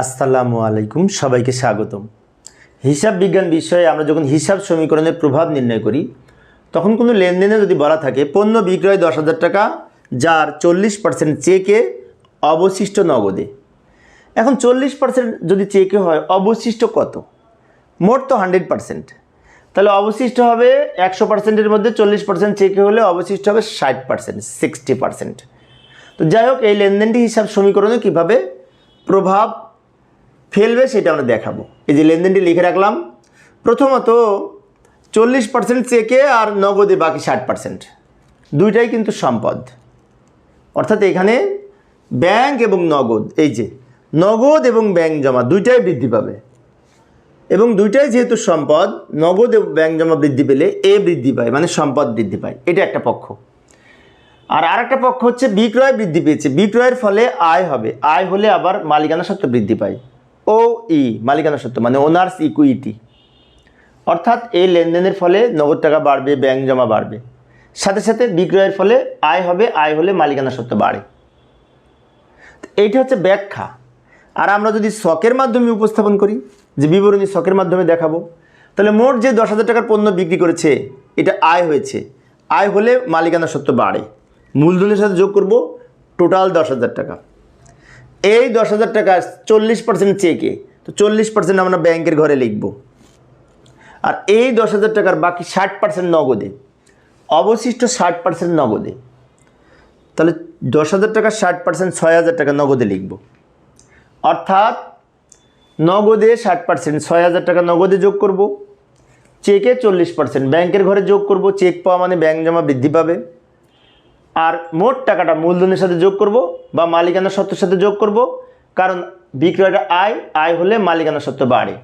আসসালামু আলাইকুম, সবাইকে স্বাগতম। হিসাব বিজ্ঞান বিষয়ে আমরা যখন হিসাব সমীকরণের প্রভাব নির্ণয় করি, তখন কোনো লেনদেনে যদি বলা থাকে, পণ্য বিক্রয় দশ হাজার টাকা, যার চল্লিশ পার্সেন্ট চেকে অবশিষ্ট নগদে। এখন চল্লিশ পার্সেন্ট যদি চেকে হয়, অবশিষ্ট কত? মোট তো হান্ড্রেড পার্সেন্ট তাহলে অবশিষ্ট হবে একশো পার্সেন্টের মধ্যে চল্লিশ পার্সেন্ট চেকে হলে অবশিষ্ট হবে ষাট পার্সেন্ট সিক্সটি পার্সেন্ট তো যাই হোক, এই লেনদেনটি হিসাব সমীকরণে কীভাবে প্রভাব ফেলবে সেটা আমরা দেখাবো। এই যে লেনদেনটি লিখে রাখলাম। প্রথমত, চল্লিশ পার্সেন্ট চেকে আর নগদে বাকি ষাট পার্সেন্ট দুইটাই কিন্তু সম্পদ। অর্থাৎ এখানে ব্যাংক এবং নগদ, এই যে নগদ এবং ব্যাংক জমা দুইটাই বৃদ্ধি পাবে। এবং দুইটাই যেহেতু সম্পদ, নগদ এবং ব্যাংক জমা বৃদ্ধি পেলে এ বৃদ্ধি পায় মানে সম্পদ বৃদ্ধি পায়। এটা একটা পক্ষ। আর আরেকটা পক্ষ হচ্ছে বিক্রয় বৃদ্ধি পেয়েছে। বিক্রয়ের ফলে আয় হবে। আয় হলে আবার মালিকানা সত্ত্ব বৃদ্ধি পায়। ও ই মালিকানা সত্ত্ব মানে ওনার্স ইকুইটি অর্থাৎ এই লেনদেনের ফলে নগদ টাকা বাড়বে ব্যাংক জমা বাড়বে। সাথে সাথে বিক্রয়ের ফলে আয় হবে, আয় হলে মালিকানা সত্ত্ব বাড়ে। এইটা হচ্ছে ব্যাখ্যা। আর আমরা যদি শখের মাধ্যমে উপস্থাপন করি, যে বিবরণী শখের মাধ্যমে দেখাবো, তাহলে মোট যে দশ হাজার টাকার পণ্য বিক্রি করেছে, এটা আয় হয়েছে। আয় হলে মালিকানা সত্ত্ব বাড়ে। মূলধনের সাথে যোগ করব টোটাল দশ হাজার টাকা। এই দশ হাজার টাকা চল্লিশ পার্সেন্ট চেকে তো চল্লিশ পার্সেন্ট আমরা ব্যাংকের ঘরে লিখব। আর এই দশ হাজার টাকার বাকি ষাট পার্সেন্ট নগদে। অবশিষ্ট ষাট পার্সেন্ট নগদে। তাহলে দশ হাজার টাকা, ষাট পার্সেন্ট ছয় হাজার টাকা নগদে লিখব। অর্থাৎ নগদে ষাট পার্সেন্ট ছয় হাজার টাকা নগদে যোগ করব। চেকে চল্লিশ পার্সেন্ট ব্যাংকের ঘরে যোগ করব। চেক পাওয়া মানে ব্যাংক জমা বৃদ্ধি পাবে। আর মোট টাকাটা মূলধনের সাথে যোগ করব বা মালিকানা সত্ত্বের সাথে যোগ করব। কারণ বিক্রয়টা আয় আয় হলে মালিকানা সত্ত্ব বাড়ে।